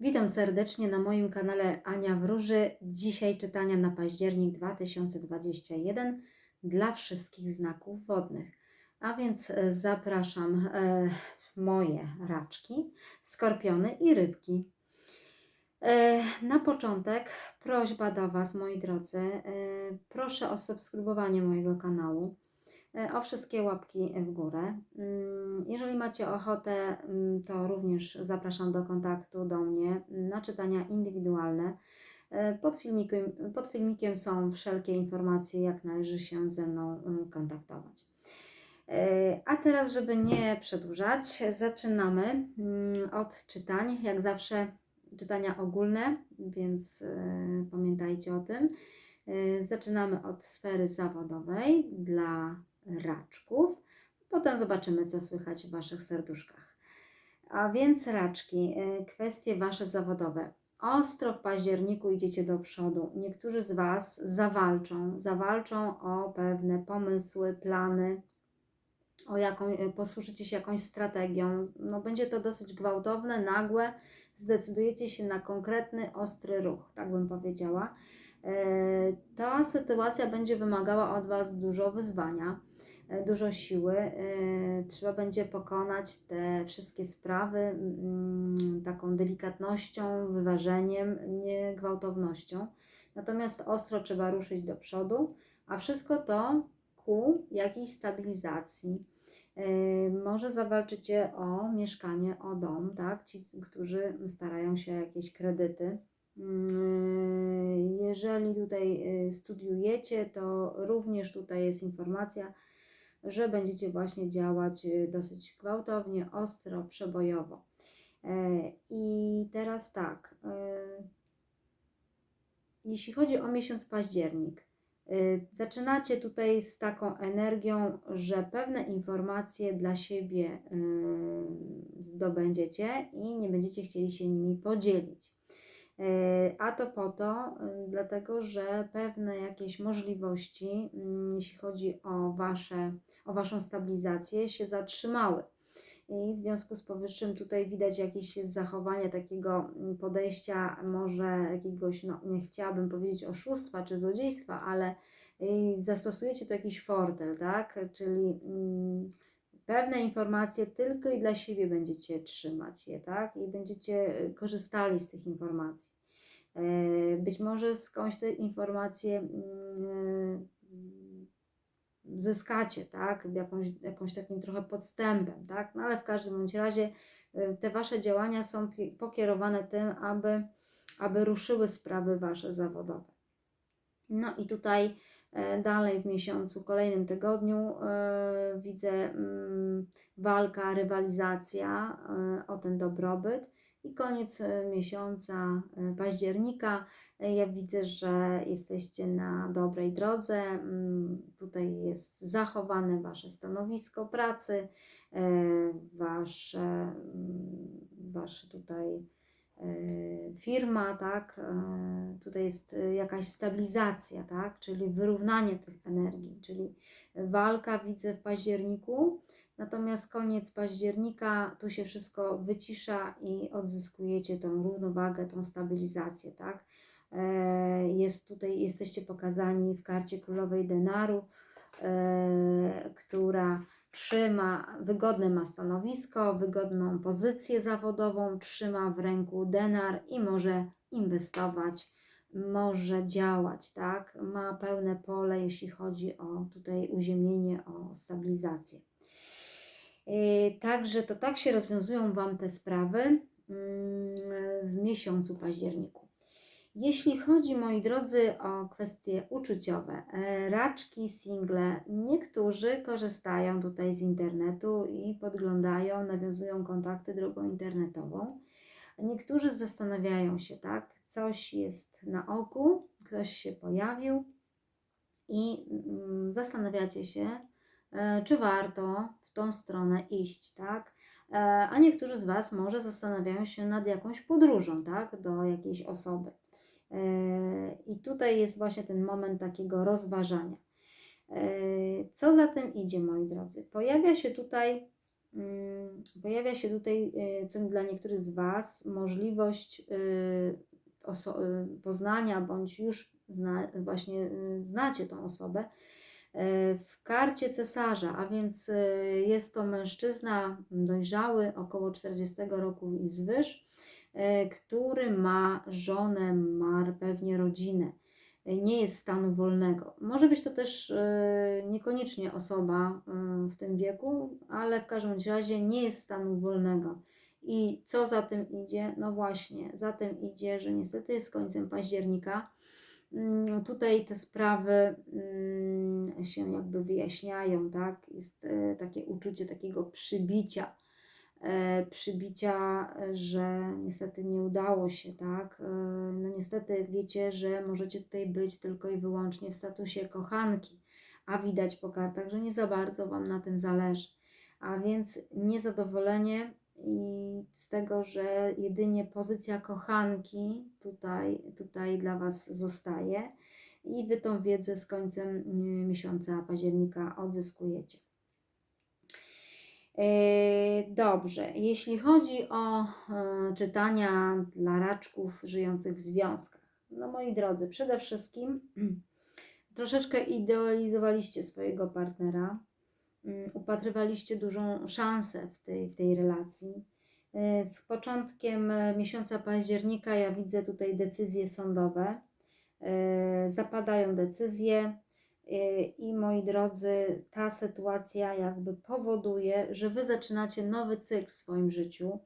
Witam serdecznie na moim kanale Ania Wróży. Dzisiaj czytania na październik 2021 dla wszystkich znaków wodnych. A więc e, zapraszam e, moje raczki, skorpiony i rybki. E, na początek prośba do Was, moi drodzy. E, proszę o subskrybowanie mojego kanału o wszystkie łapki w górę. Mm, Jeżeli macie ochotę, mm, to również zapraszam do kontaktu do mnie na czytania indywidualne. E, Pod filmikiem, pod filmikiem są wszelkie informacje, jak należy się ze mną y, kontaktować. A teraz, żeby nie przedłużać, zaczynamy mm, od czytań. Jak zawsze czytania ogólne, więc pamiętajcie o tym. Zaczynamy od sfery zawodowej dla raczków. Potem zobaczymy, co słychać w Waszych serduszkach. A więc raczki, e, kwestie Wasze zawodowe. Ostro w październiku idziecie do przodu. Niektórzy z Was zawalczą, zawalczą o pewne pomysły, plany, o jaką, e, posłużycie się jakąś strategią. No, będzie to dosyć gwałtowne, nagłe. Zdecydujecie się na konkretny, ostry ruch, tak bym powiedziała. E, Ta sytuacja będzie wymagała od Was dużo wyzwania, dużo siły. E, Trzeba będzie pokonać te wszystkie sprawy mm, taką delikatnością, wyważeniem, nie gwałtownością. Natomiast ostro trzeba ruszyć do przodu, a wszystko to ku jakiejś stabilizacji. Yy, Może zawalczycie o mieszkanie, o dom, tak? Ci, którzy starają się o jakieś kredyty. Yy, Jeżeli tutaj studiujecie, to również tutaj jest informacja, że będziecie właśnie działać yy, dosyć gwałtownie, ostro, przebojowo. Yy, I teraz tak, yy, jeśli chodzi o miesiąc październik, y, zaczynacie tutaj z taką energią, że pewne informacje dla siebie y, zdobędziecie i nie będziecie chcieli się nimi podzielić. A to po to, y, dlatego że pewne jakieś możliwości, mm, jeśli chodzi o, wasze, o Waszą stabilizację, się zatrzymały. I w związku z powyższym tutaj widać jakieś zachowanie takiego mm, podejścia, może jakiegoś, no nie chciałabym powiedzieć oszustwa czy złodziejstwa, ale y, zastosujecie tu jakiś fortel, tak? Czyli mm, pewne informacje tylko i dla siebie będziecie trzymać je, tak? I będziecie y, korzystali z tych informacji. E, Być może skądś te informacje mm, zyskacie, tak, jakąś, jakąś takim trochę podstępem, tak, no ale w każdym bądź razie y, te Wasze działania są pokierowane tym, aby, aby ruszyły sprawy Wasze zawodowe. No i tutaj dalej w miesiącu, kolejnym tygodniu e, widzę mm, walka, rywalizacja e, o ten dobrobyt i koniec e, miesiąca e, października E, ja widzę, że jesteście na dobrej drodze. Mm, Tutaj jest zachowane Wasze stanowisko pracy, e, Wasze, mm, wasze tutaj e, firma, tak? E, Tutaj jest e, jakaś stabilizacja, tak? Czyli wyrównanie tych energii, czyli walka widzę w październiku, natomiast koniec października tu się wszystko wycisza i odzyskujecie tą równowagę, tą stabilizację, tak? E, jest tutaj, jesteście pokazani w karcie królowej denaru, e, która trzyma, wygodne ma stanowisko, wygodną pozycję zawodową, trzyma w ręku denar i może inwestować, może działać, tak? Ma pełne pole, jeśli chodzi o tutaj uziemienie, o stabilizację. E, Także to tak się rozwiązują Wam te sprawy mm, w miesiącu październiku. Jeśli chodzi, moi drodzy, o kwestie uczuciowe, e, raczki, single, niektórzy korzystają tutaj z internetu i podglądają, nawiązują kontakty drogą internetową. Niektórzy zastanawiają się, tak, coś jest na oku, ktoś się pojawił i mm, zastanawiacie się, e, czy warto w tą stronę iść, tak? E, A niektórzy z Was może zastanawiają się nad jakąś podróżą, tak, do jakiejś osoby. E, I tutaj jest właśnie ten moment takiego rozważania. E, Co za tym idzie, moi drodzy? Pojawia się tutaj mm, pojawia się tutaj, y, co dla niektórych z Was, możliwość y, poznania, bądź już zna, właśnie znacie tą osobę, w karcie cesarza, a więc jest to mężczyzna dojrzały, około 40 roku i wzwyż, który ma żonę, ma pewnie rodzinę, y, nie jest stanu wolnego. Może być to też y, niekoniecznie osoba w tym wieku, ale w każdym razie nie jest stanu wolnego. I co za tym idzie? No właśnie, za tym idzie, że niestety z końcem października mm, tutaj te sprawy mm, się jakby wyjaśniają, tak? Jest e, takie uczucie takiego przybicia, e, przybicia, że niestety nie udało się, tak? E, No niestety wiecie, że możecie tutaj być tylko i wyłącznie w statusie kochanki, a widać po kartach, że nie za bardzo Wam na tym zależy. A więc niezadowolenie i z tego, że jedynie pozycja kochanki tutaj, tutaj dla Was zostaje i Wy tą wiedzę z końcem mm, miesiąca października odzyskujecie. E, Dobrze, jeśli chodzi o e, czytania dla raczków żyjących w związkach, no moi drodzy, przede wszystkim troszeczkę idealizowaliście swojego partnera, mm, upatrywaliście dużą szansę w tej, w tej relacji. E, Z początkiem e, miesiąca października ja widzę tutaj decyzje sądowe. E, Zapadają decyzje i moi drodzy, ta sytuacja jakby powoduje, że Wy zaczynacie nowy cykl w swoim życiu.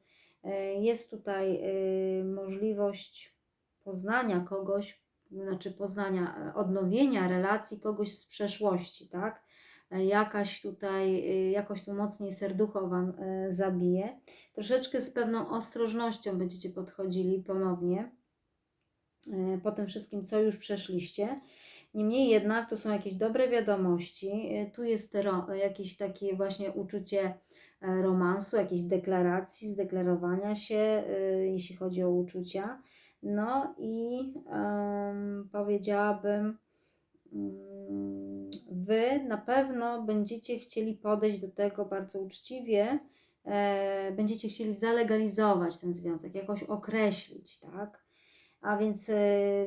E, Jest tutaj e, możliwość poznania kogoś, znaczy poznania, e, odnowienia relacji kogoś z przeszłości, tak? Jakaś tutaj, jakoś tu mocniej serducho Wam zabije. Troszeczkę z pewną ostrożnością będziecie podchodzili ponownie po tym wszystkim, co już przeszliście. Niemniej jednak to są jakieś dobre wiadomości. E, Tu jest jakieś takie właśnie uczucie e, romansu, jakiejś deklaracji, zdeklarowania się, e, jeśli chodzi o uczucia. No i em, powiedziałabym, mm, Wy na pewno będziecie chcieli podejść do tego bardzo uczciwie, będziecie chcieli zalegalizować ten związek, jakoś określić, tak? A więc e,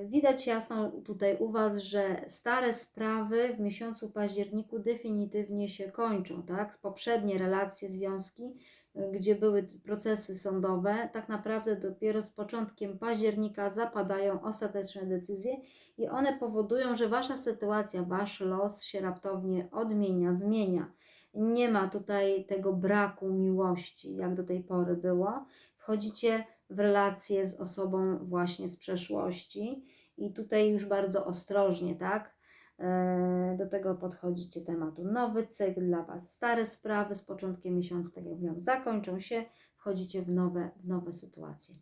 widać jasno tutaj u Was, że stare sprawy w miesiącu październiku definitywnie się kończą, tak? Poprzednie relacje, związki, e, gdzie były procesy sądowe, tak naprawdę dopiero z początkiem października zapadają ostateczne decyzje i one powodują, że Wasza sytuacja, Wasz los się raptownie odmienia, zmienia. Nie ma tutaj tego braku miłości, jak do tej pory było. Wchodzicie w relacje z osobą właśnie z przeszłości i tutaj już bardzo ostrożnie, tak? e, Do tego podchodzicie tematu. Nowy cykl dla Was, stare sprawy z początkiem miesiąca, tak jak mówiłam, zakończą się, wchodzicie w nowe, w nowe sytuacje.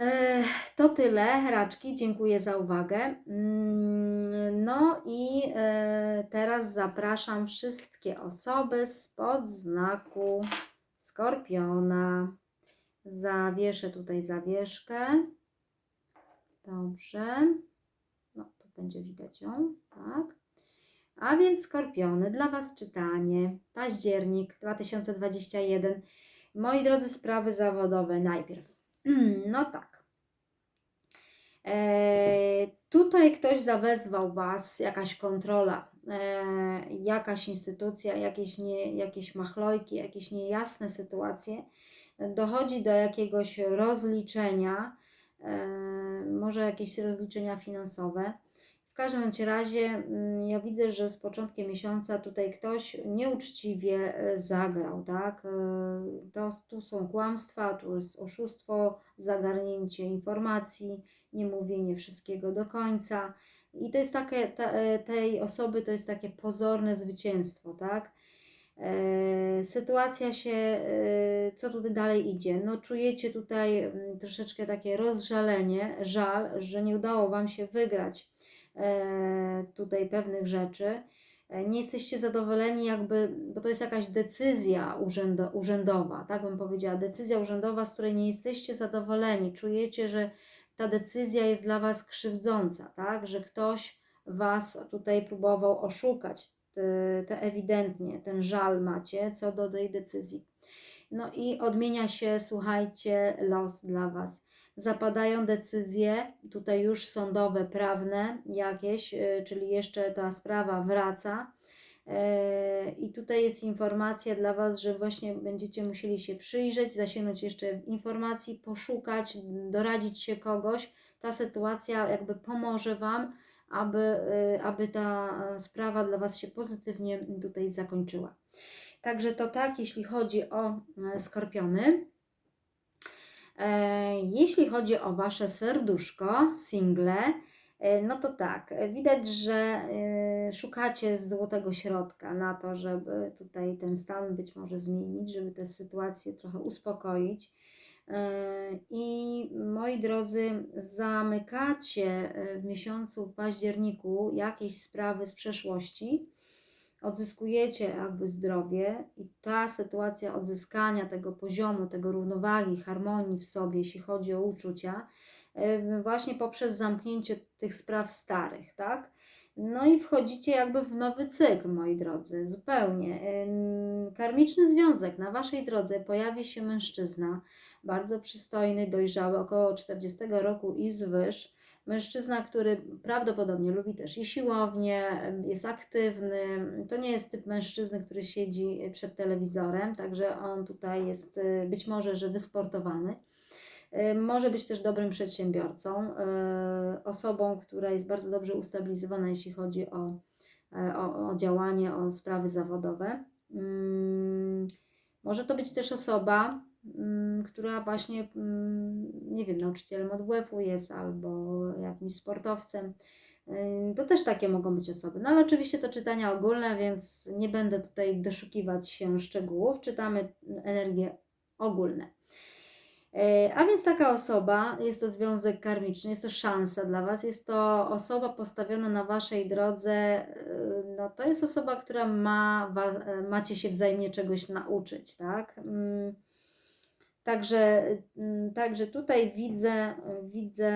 E, To tyle, raczki. Dziękuję za uwagę. Mm, No i e, teraz zapraszam wszystkie osoby spod znaku Skorpiona. Zawieszę tutaj zawieszkę. Dobrze. No, tu będzie widać ją, tak. A więc Skorpiony, dla Was czytanie. Październik 2021. Moi drodzy, sprawy zawodowe najpierw. No tak. E, tutaj ktoś zawezwał Was, jakaś kontrola, e, jakaś instytucja, jakieś, nie, jakieś machlojki, jakieś niejasne sytuacje. Dochodzi do jakiegoś rozliczenia, e, może jakieś rozliczenia finansowe. W każdym razie mm, ja widzę, że z początkiem miesiąca tutaj ktoś nieuczciwie e, zagrał, tak? E, To, tu są kłamstwa, tu jest oszustwo, zagarnięcie informacji, nie mówienie wszystkiego do końca. I to jest takie, ta, tej osoby to jest takie pozorne zwycięstwo, tak? E, Sytuacja się, e, co tutaj dalej idzie? No, czujecie tutaj mm, troszeczkę takie rozżalenie, żal, że nie udało Wam się wygrać e, tutaj pewnych rzeczy. Nie jesteście zadowoleni, jakby, bo to jest jakaś decyzja urzędo, urzędowa, tak bym powiedziała, decyzja urzędowa, z której nie jesteście zadowoleni. Czujecie, że ta decyzja jest dla Was krzywdząca, tak? Że ktoś Was tutaj próbował oszukać. Te, te ewidentnie ten żal macie co do tej decyzji. No i odmienia się, słuchajcie, los dla Was. Zapadają decyzje, tutaj już sądowe, prawne jakieś, y, czyli jeszcze ta sprawa wraca. E, I tutaj jest informacja dla Was, że właśnie będziecie musieli się przyjrzeć, zasięgnąć jeszcze informacji, poszukać, doradzić się kogoś. Ta sytuacja jakby pomoże Wam, aby, y, aby ta sprawa dla Was się pozytywnie tutaj zakończyła. Także to tak, jeśli chodzi o e, skorpiony. E, Jeśli chodzi o Wasze serduszko, single, e, no to tak, e, widać, że e, szukacie złotego środka na to, żeby tutaj ten stan być może zmienić, żeby tę sytuację trochę uspokoić. I moi drodzy, zamykacie e, w miesiącu październiku jakieś sprawy z przeszłości, odzyskujecie jakby zdrowie i ta sytuacja odzyskania tego poziomu, tego równowagi, harmonii w sobie, jeśli chodzi o uczucia, e, właśnie poprzez zamknięcie tych spraw starych, tak? No i wchodzicie jakby w nowy cykl, moi drodzy, zupełnie. Karmiczny związek. Na waszej drodze pojawi się mężczyzna, bardzo przystojny, dojrzały, około 40 roku i zwyż. Mężczyzna, który prawdopodobnie lubi też i siłownię, jest aktywny. To nie jest typ mężczyzny, który siedzi przed telewizorem, także on tutaj jest y, być może, że wysportowany. Y, Może być też dobrym przedsiębiorcą, osobą, która jest bardzo dobrze ustabilizowana, jeśli chodzi o, e, o, o działanie, o sprawy zawodowe. Mm, Może to być też osoba, która właśnie, mm, nie wiem, nauczycielem od WF-u jest albo jakimś sportowcem. Y, To też takie mogą być osoby. No ale oczywiście to czytania ogólne, więc nie będę tutaj doszukiwać się szczegółów. Czytamy energie ogólne. E, A więc taka osoba, jest to związek karmiczny, jest to szansa dla Was, jest to osoba postawiona na Waszej drodze, e, no to jest osoba, która ma, macie się wzajemnie czegoś nauczyć, tak? Także, mm, także tutaj widzę, widzę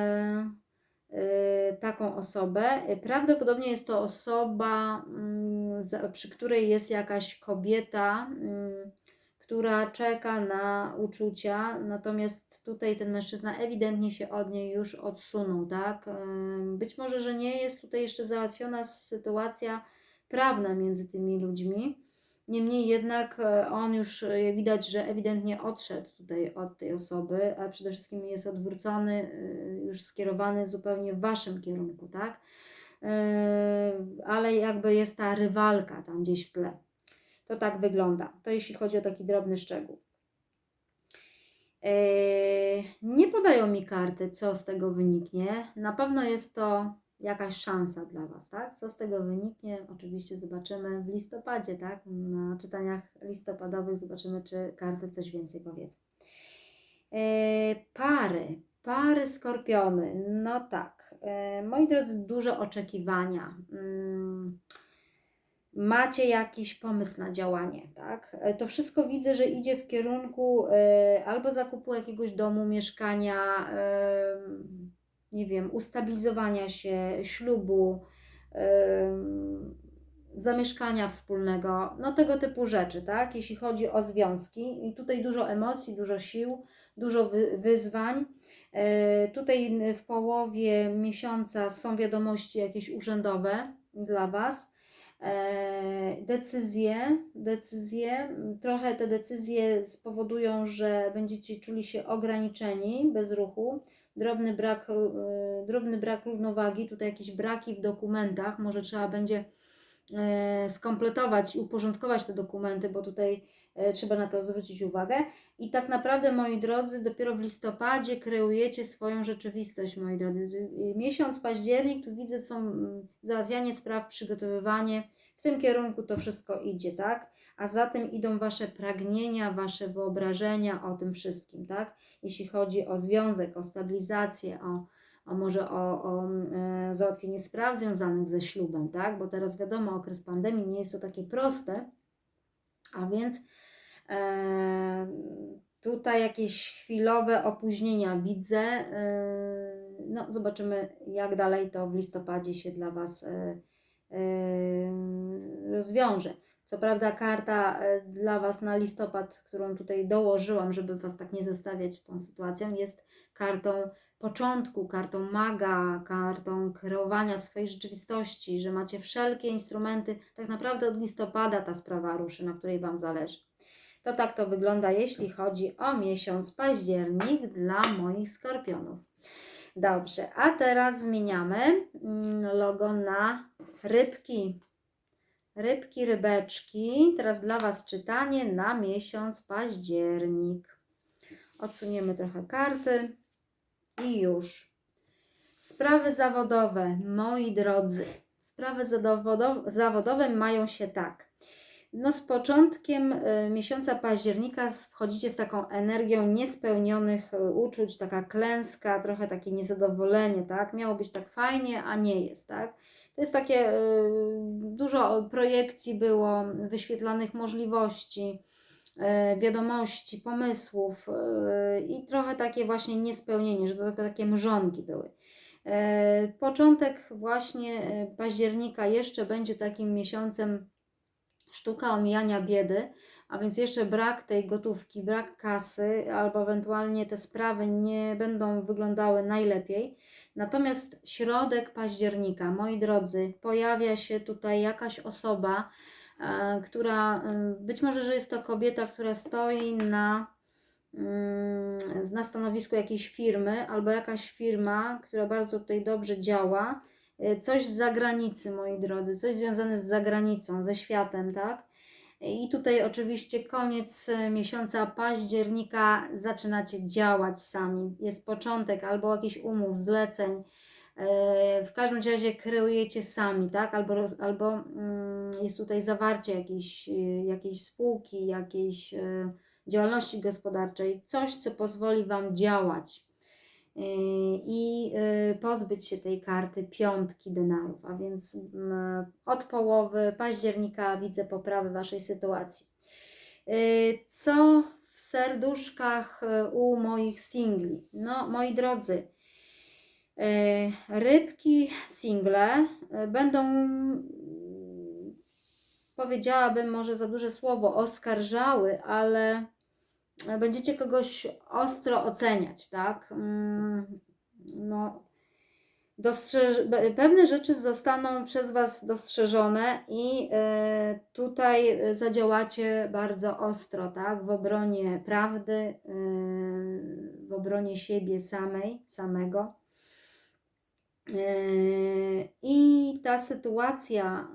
e, taką osobę. Prawdopodobnie jest to osoba, mm, przy której jest jakaś kobieta, mm, która czeka na uczucia, natomiast tutaj ten mężczyzna ewidentnie się od niej już odsunął, tak? Ym, Być może, że nie jest tutaj jeszcze załatwiona sytuacja prawna między tymi ludźmi. Niemniej jednak e, on już e, widać, że ewidentnie odszedł tutaj od tej osoby, a przede wszystkim jest odwrócony, e, już skierowany zupełnie w waszym kierunku, tak? Ale jakby jest ta rywalka tam gdzieś w tle. To tak wygląda. To jeśli chodzi o taki drobny szczegół. Nie podają mi karty, co z tego wyniknie. Na pewno jest to jakaś szansa dla Was, tak? Co z tego wyniknie? Oczywiście zobaczymy w listopadzie, tak? Na czytaniach listopadowych zobaczymy, czy karty coś więcej powiedzą. Eee, Pary, pary skorpiony. No tak. Eee, Moi drodzy, duże oczekiwania. Mm, macie jakiś pomysł na działanie, tak? E, To wszystko widzę, że idzie w kierunku e, albo zakupu jakiegoś domu, mieszkania, e, nie wiem, ustabilizowania się, ślubu, e, zamieszkania wspólnego, no tego typu rzeczy, tak? Jeśli chodzi o związki. I tutaj dużo emocji, dużo sił, dużo wy, wyzwań. E, Tutaj w połowie miesiąca są wiadomości jakieś urzędowe dla Was e, decyzje, decyzje, trochę te decyzje spowodują, że będziecie czuli się ograniczeni bez ruchu, drobny brak, e, drobny brak równowagi, tutaj jakieś braki w dokumentach, może trzeba będzie e, skompletować i uporządkować te dokumenty, bo tutaj e, trzeba na to zwrócić uwagę. I tak naprawdę, moi drodzy, dopiero w listopadzie kreujecie swoją rzeczywistość, moi drodzy. Miesiąc październik, tu widzę, są mm, załatwianie spraw, przygotowywanie. W tym kierunku to wszystko idzie, tak? A za tym idą Wasze pragnienia, Wasze wyobrażenia o tym wszystkim, tak? Jeśli chodzi o związek, o stabilizację, o, o może o, o e, załatwienie spraw związanych ze ślubem, tak? Bo teraz wiadomo, okres pandemii nie jest to takie proste, a więc e, tutaj jakieś chwilowe opóźnienia widzę. E, no, zobaczymy, jak dalej to w listopadzie się dla Was e, rozwiąże. Co prawda karta e, dla Was na listopad, którą tutaj dołożyłam, żeby Was tak nie zostawiać z tą sytuacją, jest kartą początku, kartą maga, kartą kreowania swojej rzeczywistości, że macie wszelkie instrumenty. Tak naprawdę od listopada ta sprawa ruszy, na której Wam zależy. To tak to wygląda, jeśli chodzi o miesiąc październik dla moich skorpionów. Dobrze, a teraz zmieniamy mm, logo na rybki. Rybki, rybeczki. Teraz dla Was czytanie na miesiąc październik. Odsuniemy trochę karty i już. Sprawy zawodowe, moi drodzy. Sprawy zawodowe, mają się tak. No z początkiem y, miesiąca października wchodzicie z taką energią niespełnionych y, uczuć, taka klęska, trochę takie niezadowolenie, tak? Miało być tak fajnie, a nie jest, tak? To jest takie, y, dużo projekcji było, wyświetlanych możliwości, wiadomości, pomysłów i trochę takie właśnie niespełnienie, że to tylko takie mrzonki były. Początek właśnie października jeszcze będzie takim miesiącem sztuka omijania biedy, a więc jeszcze brak tej gotówki, brak kasy, albo ewentualnie te sprawy nie będą wyglądały najlepiej. Natomiast środek października, moi drodzy, pojawia się tutaj jakaś osoba, e, która e, być może, że jest to kobieta, która stoi na, mm, na stanowisku jakiejś firmy, albo jakaś firma, która bardzo tutaj dobrze działa Y, coś z zagranicy, moi drodzy, coś związane z zagranicą, ze światem, tak? I tutaj oczywiście koniec y, miesiąca października zaczynacie działać sami. Jest początek albo jakiś umów, zleceń. Y, w każdym razie kreujecie sami, tak? Albo, albo mm, jest tutaj zawarcie jakiejś, jakiejś spółki, jakiejś działalności gospodarczej, coś, co pozwoli Wam działać i y, pozbyć się tej karty piątki denarów, a więc mm, od połowy października widzę poprawę Waszej sytuacji. Y, co w serduszkach y, u moich singli? No, moi drodzy, rybki single będą, powiedziałabym może za duże słowo, oskarżały, ale będziecie kogoś ostro oceniać, tak? Mm, no, dostrzeż... pewne rzeczy zostaną przez Was dostrzeżone i e, tutaj zadziałacie bardzo ostro, tak? W obronie prawdy, e, w obronie siebie samej, samego. E, I ta sytuacja,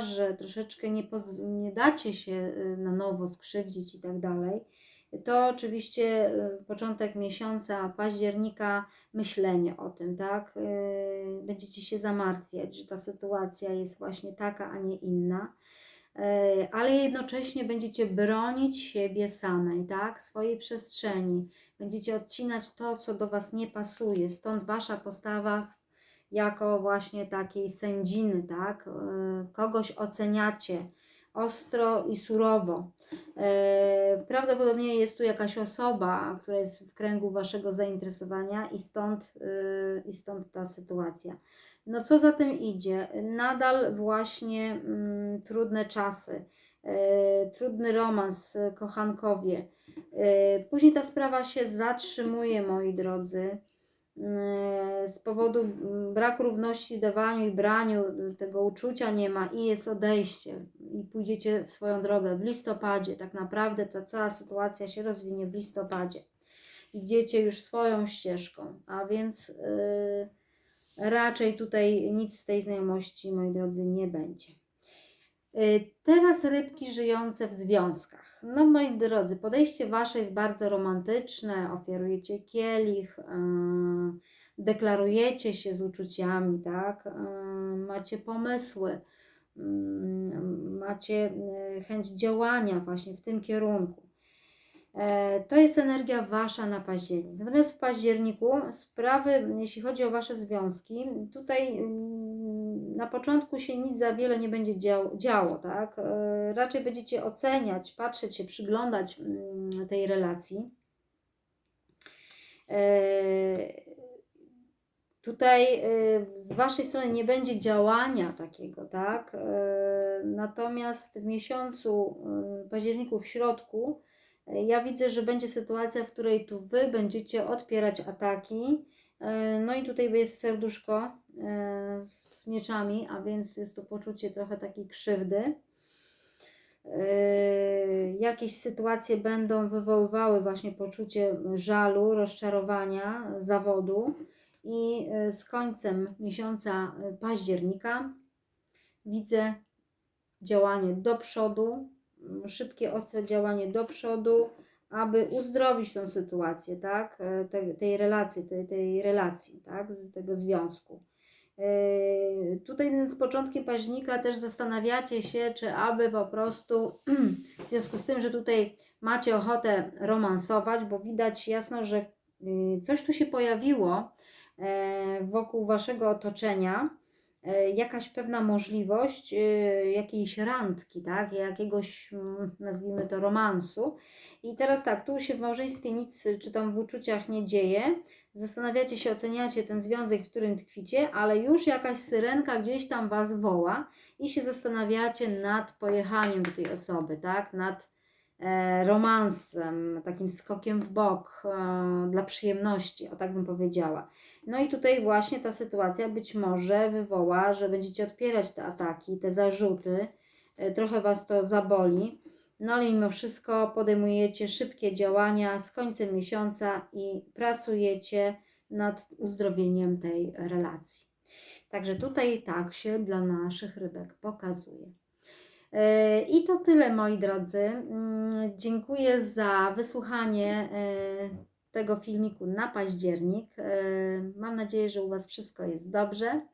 że troszeczkę nie, nie dacie się na nowo skrzywdzić i tak dalej, to oczywiście y, początek miesiąca października myślenie o tym, tak? Y, będziecie się zamartwiać, że ta sytuacja jest właśnie taka, a nie inna, y, ale jednocześnie będziecie bronić siebie samej, tak? Swojej przestrzeni. Będziecie odcinać to, co do Was nie pasuje. Stąd Wasza postawa jako właśnie takiej sędziny, tak? Kogoś oceniacie ostro i surowo. E, prawdopodobnie jest tu jakaś osoba, która jest w kręgu Waszego zainteresowania i stąd, e, i stąd ta sytuacja. No co za tym idzie? Nadal właśnie mm, trudne czasy, e, trudny romans, kochankowie. Później ta sprawa się zatrzymuje, moi drodzy z powodu braku równości w dawaniu i braniu tego uczucia nie ma i jest odejście i pójdziecie w swoją drogę w listopadzie. Tak naprawdę ta cała sytuacja się rozwinie w listopadzie. Idziecie już swoją ścieżką, a więc yy, raczej tutaj nic z tej znajomości, moi drodzy, nie będzie. Yy, teraz rybki żyjące w związkach. No moi drodzy, podejście Wasze jest bardzo romantyczne, ofiarujecie kielich, yy, deklarujecie się z uczuciami, tak? Yy, macie pomysły, yy, macie chęć działania właśnie w tym kierunku. To jest energia Wasza na październik. Natomiast w październiku sprawy, jeśli chodzi o Wasze związki, tutaj na początku się nic za wiele nie będzie działo, działo tak? E, raczej będziecie oceniać, patrzeć się, przyglądać mm, tej relacji. E, Tutaj y, z Waszej strony nie będzie działania takiego, tak? Natomiast w miesiącu październiku, w środku, ja widzę, że będzie sytuacja, w której tu Wy będziecie odpierać ataki. Y, No i tutaj jest serduszko y, z mieczami, a więc jest tu poczucie trochę takiej krzywdy. Yy, jakieś sytuacje będą wywoływały właśnie poczucie żalu, rozczarowania, zawodu. I z końcem miesiąca października widzę działanie do przodu, szybkie, ostre działanie do przodu, aby uzdrowić tą sytuację, tak? Yy, Te, tej relacji, tej, tej relacji, tak? Z tego związku. Yy, Tutaj z początkiem października też zastanawiacie się, czy aby po prostu, w związku z tym, że tutaj macie ochotę romansować, bo widać jasno, że yy, coś tu się pojawiło e, wokół waszego otoczenia, e, jakaś pewna możliwość e, jakiejś randki, tak, jakiegoś, mm, nazwijmy to, romansu. I teraz tak, tu się w małżeństwie nic, czy tam w uczuciach nie dzieje, zastanawiacie się, oceniacie ten związek, w którym tkwicie, ale już jakaś syrenka gdzieś tam Was woła i się zastanawiacie nad pojechaniem do tej osoby, tak? Nad e, romansem, takim skokiem w bok e, dla przyjemności, o tak bym powiedziała. No i tutaj właśnie ta sytuacja być może wywoła, że będziecie odpierać te ataki, te zarzuty, e, trochę Was to zaboli. No ale mimo wszystko podejmujecie szybkie działania z końcem miesiąca i pracujecie nad uzdrowieniem tej relacji. Także tutaj tak się dla naszych rybek pokazuje. Yy, I to tyle, moi drodzy. Mm, Dziękuję za wysłuchanie yy, tego filmiku na październik. Yy, Mam nadzieję, że u Was wszystko jest dobrze.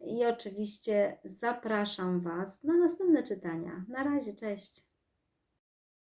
I oczywiście zapraszam Was na następne czytania. Na razie, cześć.